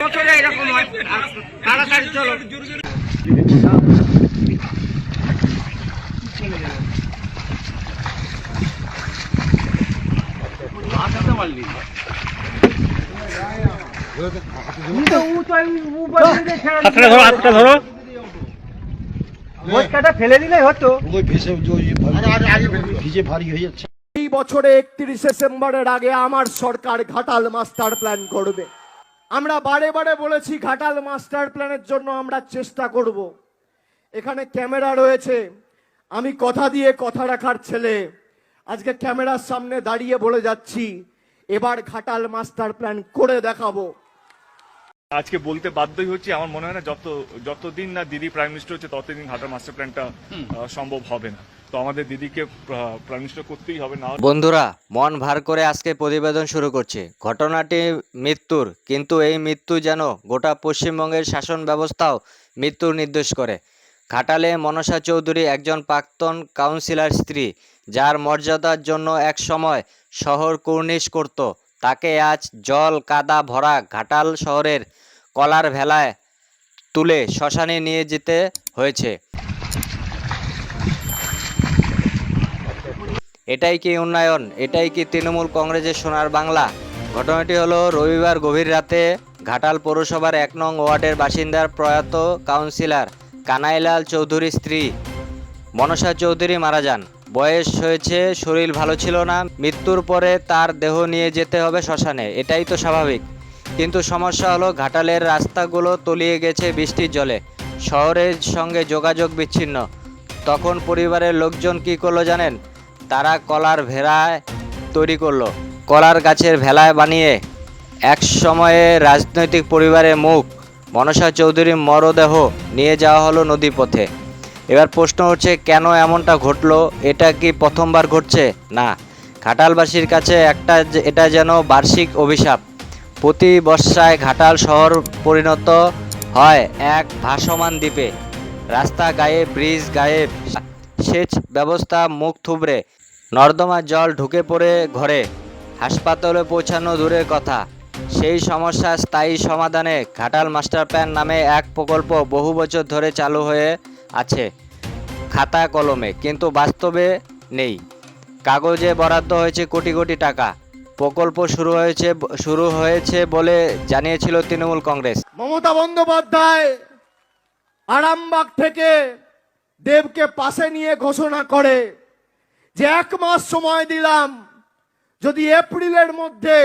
বছরে এরকম হয়। তাড়াতাড়ি চলো। ধরো হাতটা ধরো। মোটকাটা ফেলে দিলেই হতো। ওই ভেসে ওই ভারী- ভিজে ভারী হয়ে যাচ্ছে। এই বছরে একত্রিশে ডিসেম্বরের আগে আমার সরকার ঘাটাল মাস্টার প্ল্যান করবে। আমরা বারে বারে বলেছি ঘাটাল মাস্টার প্ল্যানের জন্য আমরা চেষ্টা করব। এখানে ক্যামেরা রয়েছে। আমি কথা দিয়ে কথা রাখার ছেলে। আজকে ক্যামেরার সামনে দাঁড়িয়ে বলে যাচ্ছি এবার ঘাটাল মাস্টার প্ল্যান করে দেখাবো। আজকে বলতে বাধ্যই হচ্ছে আমার মনে হয় না যত যতদিন না দিদি প্রাইম মিনিস্টার হচ্ছে ততদিন ঘাটাল মাস্টার প্ল্যানটা সম্ভব হবে না। তো আমাদের দিদিকে মিনিস্টার করতেই হবে, না বন্ধুরা, মন ভার করে আজকে প্রতিবেদন শুরু করছে। ঘটনাটি মৃত্যুর, কিন্তু এই মৃত্যু যেন গোটা পশ্চিমবঙ্গের শাসন ব্যবস্থাও মৃত্যুর নির্দেশ করে। ঘাটালে মনসা চৌধুরী একজন প্রাক্তন কাউন্সিলর স্ত্রী, যার মর্যাদার জন্য এক সময় শহর কুর্নিশ করত। তাকে আজ জল, কাদা, ভরা ঘাটাল শহরের কলার ভেলায় তুলে শ্মশানে নিয়ে যেতে হয়েছে। এটাই কি উন্নয়ন? এটাই কি তৃণমূল কংগ্রেসের সোনার বাংলা? ঘটনাটি হলো রবিবার গভীর রাতে ঘাটাল পৌরসভার এক নং ওয়ার্ডের বাসিন্দার প্রয়াত কাউন্সিলর কানাইলাল চৌধুরীর স্ত্রী মনসা চৌধুরী মারা যান। বয়স হয়েছে, শরীর ভালো ছিল না, মৃত্যুর পরে তার দেহ নিয়ে যেতে হবে শ্মশানে। এটাই তো স্বাভাবিক। কিন্তু সমস্যা হলো ঘাটালের রাস্তাগুলো তলিয়ে গেছে বৃষ্টির জলে। শহরের সঙ্গে যোগাযোগ বিচ্ছিন্ন। তখন পরিবারের লোকজন কি করল জানেন? তারা কলার ভেড়ায় তৈরি করল। কলার গাছের ভেলায় বানিয়ে এক সময়ে রাজনৈতিক পরিবারের মুখ মনসা চৌধুরীর মরদেহ নিয়ে যাওয়া হলো নদীপথে। এবার প্রশ্ন হচ্ছে, কেন এমনটা ঘটলো? এটা কি প্রথমবার ঘটছে? না। ঘাটালবাসীর কাছে একটা এটা যেন বার্ষিক অভিশাপ। প্রতি বর্ষায় ঘাটাল শহর পরিণত হয় এক ভাসমান দ্বীপে। রাস্তা গায়ে ব্রিজ গায়ে সেচ ব্যবস্থা মুখ থুবড়ে। নর্দমার জল ঢুকে পড়ে ঘরে। হাসপাতালে পৌঁছানো দূরের কথা। সেই সমস্যা স্থায়ী সমাধানে ঘাটাল মাস্টার প্ল্যান নামে এক প্রকল্প বহু বছর ধরে চালু হয়ে আছে খাতা কলমে, কিন্তু বাস্তবে নেই। কাগজে বরাদ্দ হয়েছে কোটি কোটি টাকা। প্রকল্প শুরু হয়েছে শুরু হয়েছে বলে জানিয়েছিল তৃণমূল কংগ্রেস। মমতা বন্দ্যোপাধ্যায় আরামবাগ থেকে দেবকে পাশে নিয়ে ঘোষণা করে। যে এক মাস সময় দিলাম। যদি এপ্রিলের মধ্যে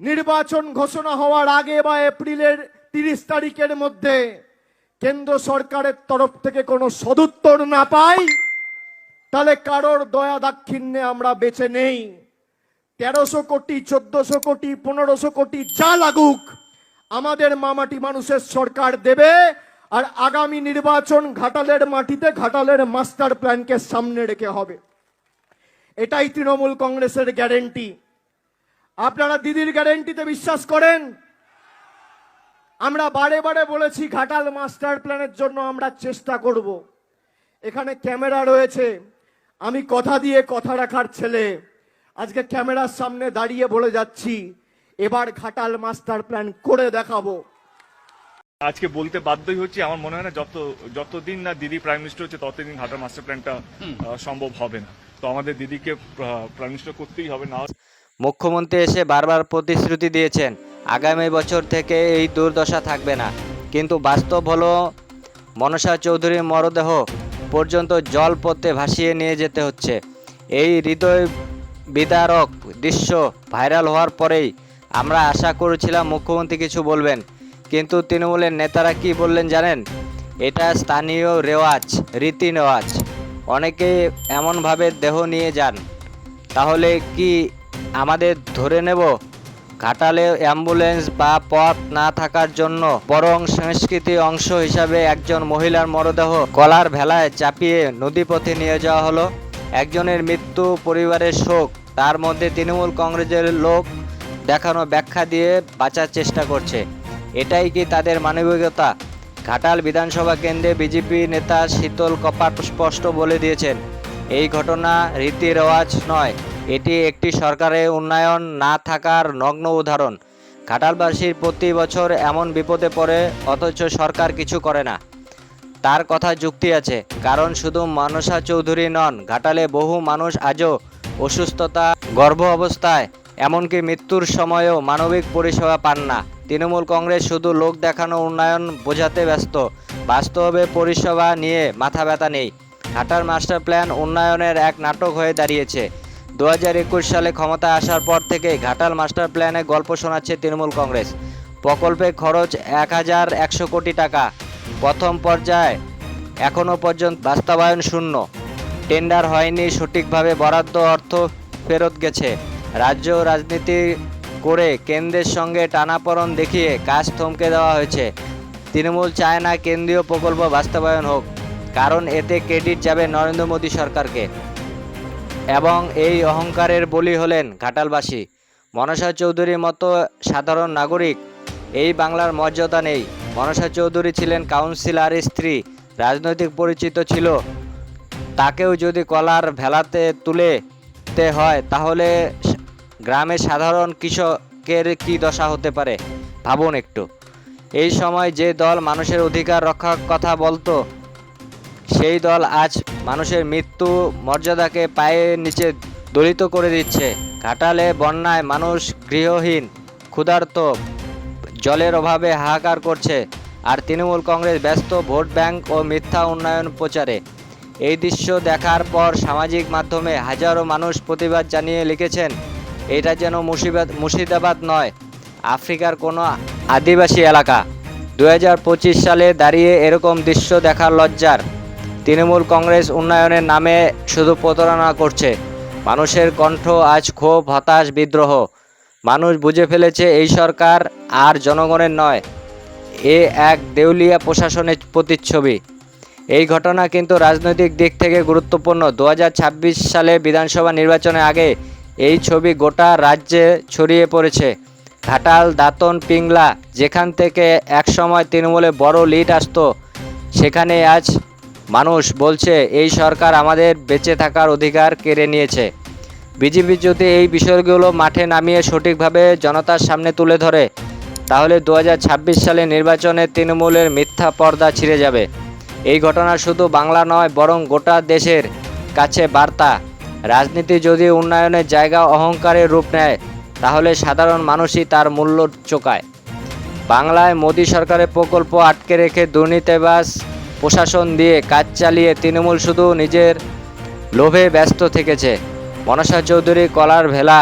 নির্বাচন ঘোষণা হওয়ার আগে বা এপ্রিলের তিরিশ তারিখের মধ্যে কেন্দ্র সরকারের তরফ থেকে কোনো সদুত্তর না পাই, তাহলে কারোর দয়া দাক্ষিণ্যে আমরা বেঁচে নেই। তেরোশো কোটি, চোদ্দশো কোটি, পনেরোশো কোটি, যা লাগুক, আমাদের মামাটি মানুষের সরকার দেবে, আর আগামী নির্বাচন ঘাটালের মাটিতে ঘাটালের মাস্টার প্ল্যানকে সামনে রেখে হবে। এটাই তৃণমূল কংগ্রেসের গ্যারেন্টি। আপনারা দিদির গ্যারেন্টিতে বিশ্বাস করেন? আমরা বারে বারে বলেছি ঘাটাল মাস্টার প্ল্যানের জন্য আমরা চেষ্টা করব। এখানে ক্যামেরা রয়েছে। আমি কথা দিয়ে কথা রাখার ছেলে। আজকে ক্যামেরার সামনে দাঁড়িয়ে বলে যাচ্ছি এবার ঘাটাল মাস্টার প্ল্যান করে দেখাবো। আজকে বলতে বাধ্যই হচ্ছে আমার মনে হয় না যত যতদিন না দিদি প্রাইম মিনিস্টার হচ্ছে ততদিন ঘাটাল মাস্টার প্ল্যানটা সম্ভব হবে না। তো আমাদের দিদিকে মিনিস্টার করতেই হবে, না মুখ্যমন্ত্রী এসে বারবার প্রতিশ্রুতি দিয়েছেন, আগামী বছর থেকে এই দুর্দশা থাকবে না। কিন্তু বাস্তব হলো, মনসা চৌধুরীর মরদেহ পর্যন্ত জল পথে ভাসিয়ে নিয়ে যেতে হচ্ছে। এই হৃদয় বিদারক দৃশ্য ভাইরাল হওয়ার পরেই আমরা আশা করেছিলাম মুখ্যমন্ত্রী কিছু বলবেন, কিন্তু তৃণমূলের নেতারা কি বললেন জানেন? এটা স্থানীয় রেওয়াজ রীতি নেওয়াজ অনেকে এমনভাবে দেহ নিয়ে যান, তাহলে কি আমাদের ধরে নেব? ঘাটালে অ্যাম্বুলেন্স বা পথ না থাকার জন্য বরং সংস্কৃতি অংশ হিসাবে একজন মহিলার মরদেহ কলার ভেলায় চাপিয়ে নদীপথে নিয়ে যাওয়া হলো। একজনের মৃত্যু, পরিবারের শোক, তার মধ্যে তৃণমূল কংগ্রেসের লোক দেখানো ব্যাখ্যা দিয়ে বাঁচার চেষ্টা করছে। এটাই কি তাদের মানবিকতা? ঘাটাল বিধানসভা কেন্দ্রে বিজেপি নেতা শীতল কপাট স্পষ্ট বলে দিয়েছেন, এই ঘটনা রীতি রেওয়াজ নয়। এটি একটি সরকারের উন্নয়ন না থাকার নগ্ন উদাহরণ। ঘাটালবাসীর প্রতি বছর এমন বিপদে পড়ে, অথচ সরকার কিছু করে না। তার কথা যুক্তি আছে, কারণ শুধু মানসা চৌধুরী নন, ঘাটালে বহু মানুষ আজও অসুস্থতা, গর্ভ অবস্থায় এমনকি মৃত্যুর সময়ও মানবিক পরিষেবা পান না। তৃণমূল কংগ্রেস শুধু লোক দেখানো উন্নয়ন বোঝাতে ব্যস্ত। বাস্তবে পরিষেবা নিয়ে মাথা ব্যথা নেই। ঘাটার মাস্টার প্ল্যান উন্নয়নের এক নাটক হয়ে দাঁড়িয়েছে। দু একুশ সালে ক্ষমতায় আসার পর থেকে ঘাটাল মাস্টার প্ল্যানে গল্প শোনাচ্ছে তৃণমূল কংগ্রেস। প্রকল্পে খরচ এক হাজার একশো কোটি টাকা। প্রথম পর্যায়ে এখনও পর্যন্ত বাস্তবায়ন শূন্য। টেন্ডার হয়নি, সঠিকভাবে বরাদ্দ অর্থ ফেরত গেছে। রাজ্য রাজনীতি করে কেন্দ্রের সঙ্গে টানাপড়ন দেখিয়ে কাজ থমকে দেওয়া হয়েছে। তৃণমূল চায় না কেন্দ্রীয় প্রকল্প বাস্তবায়ন হোক, কারণ এতে ক্রেডিট যাবে নরেন্দ্র মোদী সরকারকে। এবং এই অহংকারের বলি হলেন ঘাটালবাসী। মনসা চৌধুরীর মতো সাধারণ নাগরিক, এই বাংলার মর্যাদা নেই। মনসা চৌধুরী ছিলেন কাউন্সিলরের স্ত্রী, রাজনৈতিক পরিচিত ছিল। তাকেও যদি কলার ভেলাতে তুলেতে হয়, তাহলে গ্রামের সাধারণ কৃষকের কি দশা হতে পারে? ভাবুন একটু। এই সময় যে দল মানুষের অধিকার রক্ষার কথা বলতো, সেই দল আজ মানুষের মৃত্যু মর্যাদাকে পায়ের নিচে দলিত করে দিচ্ছে। ঘাটালে বন্যায় মানুষ গৃহহীন, ক্ষুধার্ত, জলের অভাবে হাহাকার করছে, আর তৃণমূল কংগ্রেস ব্যস্ত ভোট ব্যাংক ও মিথ্যা উন্নয়ন প্রচারে। এই দৃশ্য দেখার পর সামাজিক মাধ্যমে হাজারো মানুষ প্রতিবাদ জানিয়ে লিখেছেন এটা যেন মুর্শিদাবাদ মুর্শিদাবাদ নয়, আফ্রিকার কোনো আদিবাসী এলাকা। দুহাজার পঁচিশ সালে দাঁড়িয়ে এরকম দৃশ্য দেখার লজ্জার। তৃণমূল কংগ্রেস উন্নয়নের নামে শুধু প্রতারণা করছে। মানুষের কণ্ঠ আজ ক্ষোভ, হতাশ, বিদ্রোহ। মানুষ বুঝে ফেলেছে এই সরকার আর জনগণের নয়, এ এক দেউলিয়া প্রশাসনের প্রতিচ্ছবি। এই ঘটনা কিন্তু রাজনৈতিক দিক থেকে গুরুত্বপূর্ণ। দু হাজার ছাব্বিশ সালে বিধানসভা নির্বাচনের আগে এই ছবি গোটা রাজ্যে ছড়িয়ে পড়েছে। ঘাটাল, দাঁতন, পিংলা, যেখান থেকে একসময় তৃণমূলে বড় লিড আসতো, সেখানে আজ মানুষ বলছে, এই সরকার আমাদের বেঁচে থাকার অধিকার কেড়ে নিয়েছে। বিজেপি যদি এই বিষয়গুলো মাঠে নামিয়ে সঠিকভাবে জনতার সামনে তুলে ধরে, তাহলে দু সালে নির্বাচনে তৃণমূলের মিথ্যা পর্দা ছিঁড়ে যাবে। এই ঘটনা শুধু বাংলা নয়, বরং গোটা দেশের কাছে বার্তা। রাজনীতি যদি উন্নয়নের জায়গা অহংকারের রূপ নেয়, তাহলে সাধারণ মানুষই তার মূল্য চোকায়। বাংলায় মোদী সরকারের প্রকল্প আটকে রেখে দুর্নীতিবাস প্রশাসন দিয়ে কাজ চালিয়ে তৃণমূল শুধু নিজের লোভে ব্যস্ত থেকেছে। মনসা চৌধুরী কলার ভেলা,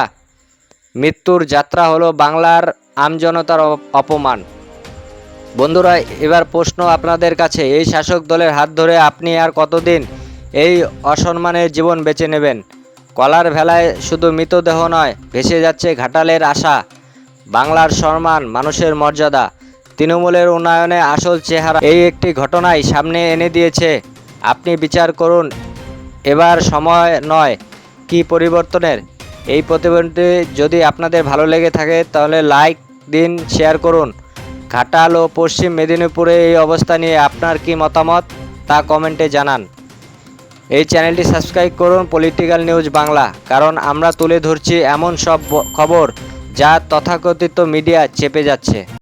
মৃত্যুর যাত্রা হলো বাংলার আমজনতার অপমান। বন্ধুরা, এবার প্রশ্ন আপনাদের কাছে। এই শাসক দলের হাত ধরে আপনি আর কতদিন এই অসম্মানের জীবন বেছে নেবেন। কলার ভেলায় শুধু মৃতদেহ নয়, ভেসে যাচ্ছে ঘাটালের আশা। বাংলার সম্মান, মানুষের মর্যাদা, তৃণমূলের উন্নয়নে আসল চেহারা। এই একটি ঘটনাই সামনে এনে দিয়েছে। আপনি বিচার করুন, এবার সময় নয়, কি পরিবর্তনের? এই প্রতিবেদনটি যদি আপনাদের ভালো লেগে থাকে, তাহলে লাইক দিন, শেয়ার করুন। ঘাটাল ও পশ্চিম মেদিনীপুরে এই অবস্থা নিয়ে আপনার কি মতামত, তা কমেন্টে জানান। এই চ্যানেলটি সাবস্ক্রাইব করুন পলিটিক্যাল নিউজ বাংলা, কারণ আমরা তুলে ধরছি এমন সব খবর যা তথাকথিত মিডিয়া চেপে যাচ্ছে।